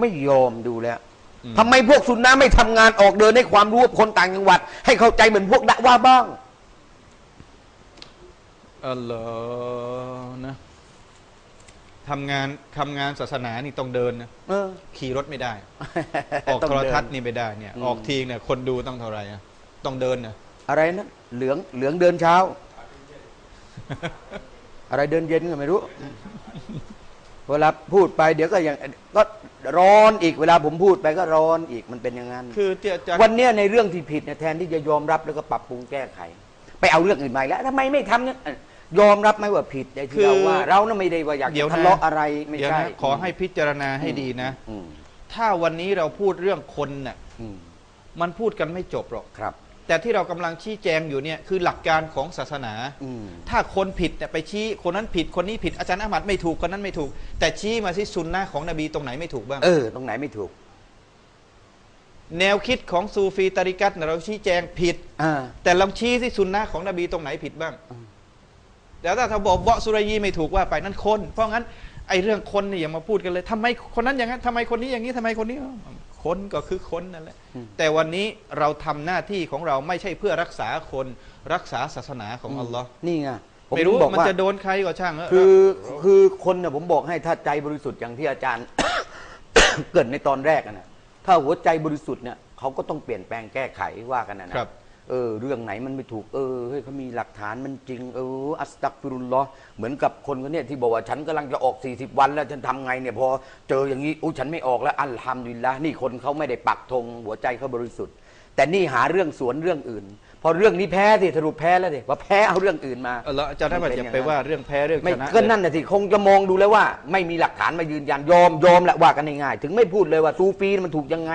ไม่ยอมดูแล้วทำไมพวกสุนนะไม่ทำงานออกเดินให้ความรู้กับคนต่างจังหวัด ให้เข้าใจเหมือนพวกดะว่าบ้างอัลลอฮ์นะทำงานทำงานศาสนานี่ต้องเดินนะเออ ขี่รถไม่ได้ ออกต้งโทรเดินทัศน์นี่ไม่ได้เนี่ย อืม ออกทีเนี่ยคนดูต้องเท่าไหร่อะต้องเดินนะอะไรนะเหลืองเหลืองเดินเช้า อะไรเดินเย็นก็ไม่รู้ เวลาพูดไปเดี๋ยวก็ยังก็ ร้อนอีกเวลาผมพูดไปก็ร้อนอีกมันเป็นอย่างนั้น คือเจ้าจะวันเนี้ยในเรื่องที่ผิดเนี่ยแทนที่จะยอมรับแล้วก็ปรับปรุงแก้ไข ไปเอาเรื่องอื่นมาอีกแล้วทำไมไม่ทำเนี่ยยอมรับไหมว่าผิดในที่เราว่า เราน่ะไม่ได้ว่าอยากเดี๋ยวจะนะทะเลาะอะไรไม่เดี๋ยวใช่นะขอให้พิจารณาให้ดีนะ อืมถ้าวันนี้เราพูดเรื่องคนน่ะอืมมันพูดกันไม่จบหรอก ครับ แต่ที่เรากำลังชี้แจงอยู่เนี่ยคือหลักการของศาสนาอืมถ้าคนผิดเนี่ยไปชี้คนนั้นผิดคนนี้ผิดอาจารย์อามัดไม่ถูกคนนั้นไม่ถูก แต่ชี้มาที่ซุนนะของนบีตรงไหนไม่ถูกบ้างเออตรงไหนไม่ถูก แนวคิดของซูฟีตาริกัตเนี่ยเราชี้แจงผิดอ่าแต่ลองชี้ที่ซุนนะของนบีตรงไหนผิดบ้างแล้วถ้าเราบอกเบาะสุรยีไม่ถูกว่าไปนั่นคน เพราะงั้นไอ้เรื่องคนเนี่ยอย่ามาพูดกันเลยทำไมคนนั้นอย่างนั้นทำไมคนนี้อย่างนี้ทำไมคนนี้ คนก็คือคนนั่นแหละอืมแต่วันนี้เราทำหน้าที่ของเราไม่ใช่เพื่อรักษาคนรักษาศาสนาของอัลลอฮ์นี่ไงผมไม่รู้ถึงบอกมันว่าจะโดนใครก็ช่างเถะคือคือคนน่ะผมบอกให้ถ้าใจบริสุทธิ์อย่างที่อาจารย์ เกริดในตอนแรกอะนะถ้าหัวใจบริสุทธิ์เนี่ยเขาก็ต้องเปลี่ยนแปลงแก้ไขว่ากันนะนะครับ เออเรื่องไหนมันไม่ถูกเออเฮ้ยเขามีหลักฐานมันจริง เอออัสตักฟิรุลลอฮ์เหมือนกับคนคนเนี้ยที่บอกว่าฉันกำลังจะออก 40 วันแล้วฉันทำไงเนี่ยพอเจออย่างนี้อุ้ยฉันไม่ออกแล้วอัลฮัมดุลิลละนี่คนเขาไม่ได้ปักธงหัวใจเขาบริสุทธิ์ แต่นี่หาเรื่องสวนเรื่องอื่น พอเรื่องนี้แพ้สิสรุปแพ้แล้วดิว่าแพ้เอาเรื่องอื่นมาอัลลอฮ์อาจารย์ท่านจะไปว่าเรื่องแพ้เรื่องไม่ชนะก็นั่นน่ะสิคงจะมองดูแล้วว่า ไม่มีหลักฐานมายืนยันยอมยอมแหละว่ากันง่ายๆถึงไม่พูดเลยว่าซูฟีมันถูกยังไง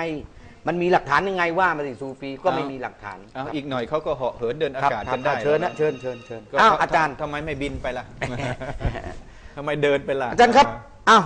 มันมีหลักฐานยังไงว่ามาสิซูฟีก็ไม่มีหลักฐานเอาอีกหน่อยเขาก็เหาะเหินเดินอาครับกาศครักับนได้เชิญนะเชิญเชิญเชิญก็อ้าวอาจารย์ ทำไมไม่บินไปล่ะ ทำไมเดินไปล่ะ อาจารย์ครับอ้าว